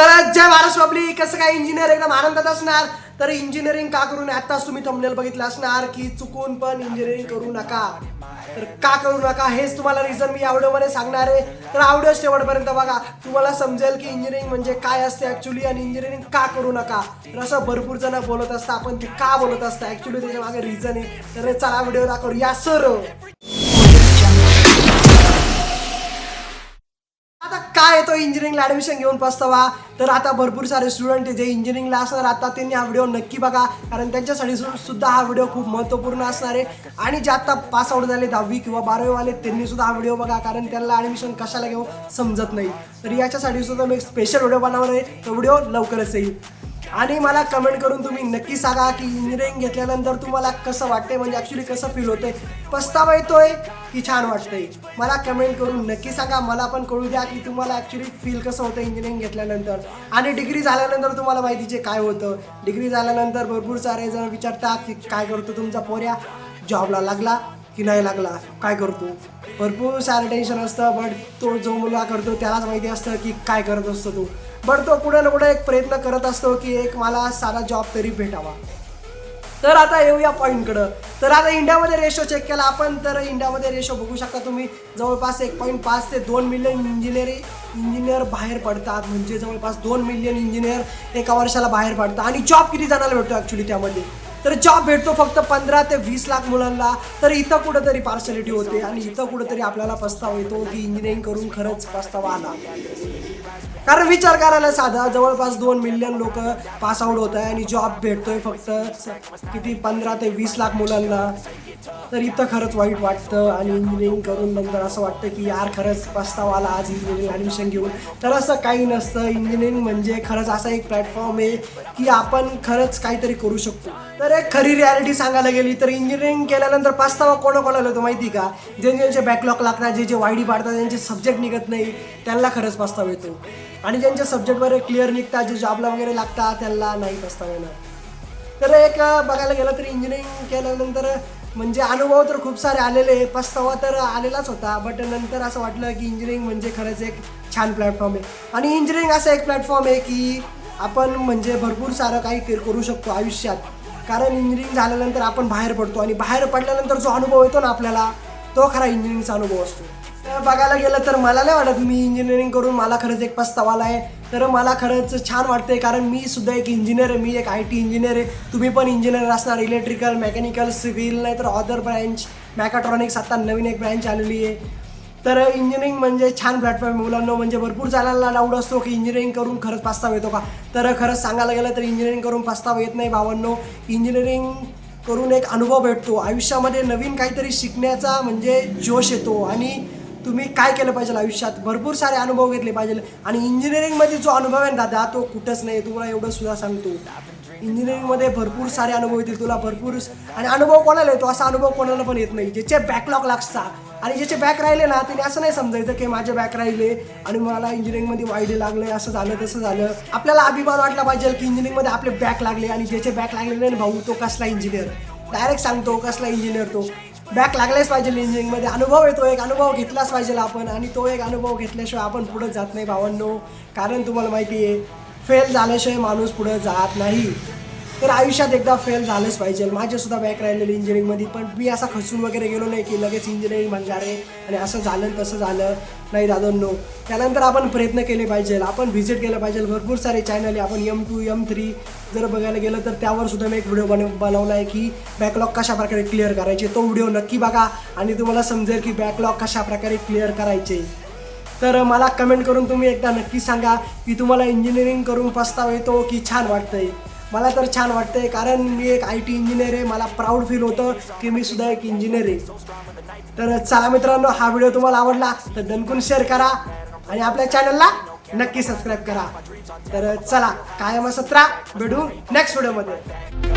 तर जय महाराज पब्लिक. कसं काय इंजिनियर एकदम आनंदात असणार? तर इंजिनिअरिंग का करून आताच तुम्ही थंबनेल बघितलं असणार की चुकून पण इंजिनिअरिंग करू नका. तर का करू नका? हेच तुम्हाला रिझन मी या व्हिडिओमध्ये सांगणार आहे. तर व्हिडिओ शेवटपर्यंत बघा. तुम्हाला समजेल की इंजिनिअरिंग म्हणजे काय असते ऍक्च्युली आणि इंजिनिअरिंग का करू नका? तर असं भरपूर जण बोलत असतात. आपण ते का बोलत असतं ऍक्च्युली त्याच्यामागे रिझन आहे. तर चला व्हिडिओ दाखवू या सर! काय येतो इंजिनिअरिंगला ऍडमिशन घेऊन पस्तावा? तर आता भरपूर सारे स्टुडंट जे इंजिनिअरिंगला असणार. आता त्यांनी हा व्हिडिओ नक्की बघा. कारण त्यांच्यासाठी सुद्धा हा व्हिडिओ खूप महत्त्वपूर्ण असणार आहे. आणि जे आता पास आउट झाले दहावी किंवा बारावीवाले त्यांनी सुद्धा हा व्हिडिओ बघा. कारण त्यांना ऍडमिशन कशाला घेऊ समजत नाही. तर याच्यासाठी सुद्धा मी एक स्पेशल व्हिडिओ बनवणार आहे. तो व्हिडिओ लवकरच येईल. आणि मला कमेंट करून तुम्ही नक्की सांगा की इंजिनिअरिंग घेतल्यानंतर तुम्हाला कसं वाटतंय? म्हणजे ॲक्च्युली कसं फील होतंय? पस्तावा येतोय की छान वाटतंय. मला कमेंट करून नक्की सांगा. मला पण कळू द्या की तुम्हाला ॲक्च्युली फील कसं होतं इंजिनिअरिंग घेतल्यानंतर. आणि डिग्री झाल्यानंतर तुम्हाला माहितीचे काय होतं. डिग्री झाल्यानंतर भरपूर सारे जण विचारतात की काय करतो तुमचा पोऱ्या? जॉबला लागला. की नाही लागला? काय करतो? भरपूर सारं टेन्शन असतं बट तो जो मुलगा करतो त्यालाच माहिती असतं की काय करत असतो तो. बट तो कुठे ना कुठे एक प्रयत्न करत असतो की एक मला सारा जॉब तरी भेटावा. तर आता येऊया पॉईंटकडं तर आता इंडियामध्ये रेशो चेक केला आपण तर इंडियामध्ये रेशो बघू शकता तुम्ही. जवळपास एक पॉईंट पाच ते दोन मिलियन इंजिनिअरी इंजिनियर बाहेर पडतात. म्हणजे जवळपास दोन मिलियन इंजिनियर एका वर्षाला बाहेर पडतात. आणि जॉब किती जणांना भेटतो ॲक्च्युली त्यामध्ये? तर जॉब भेटतो फक्त पंधरा ते वीस लाख मुलांना. तर इथं कुठंतरी पार्शलिटी होते आणि इथं कुठंतरी आपल्याला पस्ताव येतो की इंजिनिअरिंग करून खरंच पस्ताव आला. कारण विचार करायला साधा जवळपास दोन मिलियन लोक पास आउट होत आहे आणि जॉब भेटतोय फक्त किती पंधरा ते वीस लाख मुलांना. तर इथं खरंच वाईट वाटतं आणि इंजिनिअरिंग करून नंतर असं वाटतं की यार खरंच पस्ताव आला आज इंजिनिअरिंग ॲडमिशन घेऊन. तर असं काही नसतं. इंजिनिअरिंग म्हणजे खरंच असा एक प्लॅटफॉर्म आहे की आपण खरंच काहीतरी करू शकतो. तर एक खरी रियालिटी सांगायला गेली तर इंजिनिअरिंग केल्यानंतर पस्तावा कोणा कोणाला होतो माहिती का? जे ज्यांचे बॅकलॉग लागतात जे जे वायडी पाडतात ज्यांचे सब्जेक्ट निघत नाही त्यांना खरंच पास्ताव येतो. आणि ज्यांच्या सब्जेक्टवर क्लिअर निघतात जे जॉबला वगैरे लागतात त्यांना नाही पास्ताव येणार. तर एक बघायला गेलं तर इंजिनिअरिंग केल्यानंतर म्हणजे अनुभव तर खूप सारे आलेले पस्तावा तर आलेलाच होता बट नंतर असं वाटलं की इंजिनिअरिंग म्हणजे खरंच एक छान प्लॅटफॉर्म आहे. आणि इंजिनिअरिंग असं एक प्लॅटफॉर्म आहे की आपण म्हणजे भरपूर सारं काही करू शकतो आयुष्यात. कारण इंजिनिअरिंग झाल्यानंतर आपण बाहेर पडतो आणि बाहेर पडल्यानंतर जो अनुभव येतो ना आपल्याला तो खरा इंजिनिअरिंगचा अनुभव असतो. तर बघायला गेलं तर मला नाही वाटत मी इंजिनिअरिंग करून मला खरंच एक पस्तावा आला आहे. तर मला खरंच छान वाटतंय कारण मी सुद्धा एक इंजिनियर आहे मी एक आय टी इंजिनियर आहे. तुम्ही पण इंजिनियर असणार इलेक्ट्रिकल मेकॅनिकल सिव्हिल नाही तर अदर ब्रँच मॅकाट्रॉनिक्स आता नवीन एक ब्रँच आलेली आहे. तर इंजिनिअरिंग म्हणजे छान प्लॅटफॉर्म मुलांना म्हणजे भरपूर जणांना डाऊट असतो की इंजिनिअरिंग करून खरंच पास्ताव येतो का? तर खरंच सांगायला गेलं तर इंजिनिअरिंग करून पास्ताव येत नाही भावांनो. इंजिनिअरिंग करून एक अनुभव भेटतो. आयुष्यामध्ये नवीन काहीतरी शिकण्याचा म्हणजे जोश येतो आणि तुम्ही काय केलं पाहिजे आयुष्यात? भरपूर सारे अनुभव घेतले पाहिजे. आणि इंजिनिअरिंगमध्ये जो अनुभव आहे ना दादा तो कुठंच नाही. तुम्हाला एवढं सुद्धा सांगतो. इंजिनिअरिंगमध्ये भरपूर सारे अनुभव येतील तुला भरपूर आणि अनुभव कोणाला येतो? असा अनुभव कोणाला पण येत नाही. ज्याचे बॅकलॉग लागतात. आणि ज्याचे बॅक राहिले ना त्याने असं नाही समजायचं की माझे बॅक राहिले आणि मला इंजिनिअरिंगमध्ये वाईडे लागले असं झालं तसं झालं. आपल्याला अभिमान वाटला पाहिजे की इंजिनिअरिंगमध्ये आपले बॅक लागले आणि ज्याचे बॅक लागले नाही भाऊ तो कसला इंजिनियर डायरेक्ट सांगतो कसला इंजिनियर तो? बॅक लागलेच पाहिजे इंजिनिअरिंगमध्ये. अनुभव येतो एक अनुभव घेतलाच पाहिजे आपण. आणि तो एक अनुभव घेतल्याशिवाय आपण पुढे जात नाही भावांनो. कारण तुम्हाला माहिती आहे फेल झाल्याशिवाय माणूस पुढे जात नाही. तर आयुष्यात एकदा फेल झालंच पाहिजे. माझ्यासुद्धा बॅक राहिलेली इंजिनिअरिंगमध्ये पण मी असा खसून वगैरे गेलो नाही की लगेच इंजिनिअरिंग म्हणणार आहे आणि असं झालं तसं झालं. नाही दादोंनो त्यानंतर आपण प्रयत्न केले पाहिजे. आपण व्हिजिट केलं पाहिजे. भरपूर सारे चॅनल आहे. आपण एम टू एम थ्री जर बघायला गेलं तर त्यावर सुद्धा मी एक व्हिडिओ बनव बनवला आहे की बॅकलॉग कशा प्रकारे क्लिअर करायचे तो व्हिडिओ नक्की बघा आणि तुम्हाला समजेल की बॅकलॉग कशा प्रकारे क्लिअर करायचे. तर मला कमेंट करून तुम्ही एकदा नक्की सांगा की तुम्हाला इंजिनिअरिंग करून पस्ताव येतो की छान वाटतंय. मला तर छान वाटतंय कारण मी एक आय टी इंजिनियर आहे मला प्राऊड फील होतं की मी सुद्धा एक इंजिनियर आहे. तर चला मित्रांनो हा व्हिडिओ तुम्हाला आवडला तर दणकून शेअर करा आणि आपल्या चॅनलला नक्की सबस्क्राईब करा. तर चला कायम सत्रा भेटू नेक्स्ट व्हिडिओमध्ये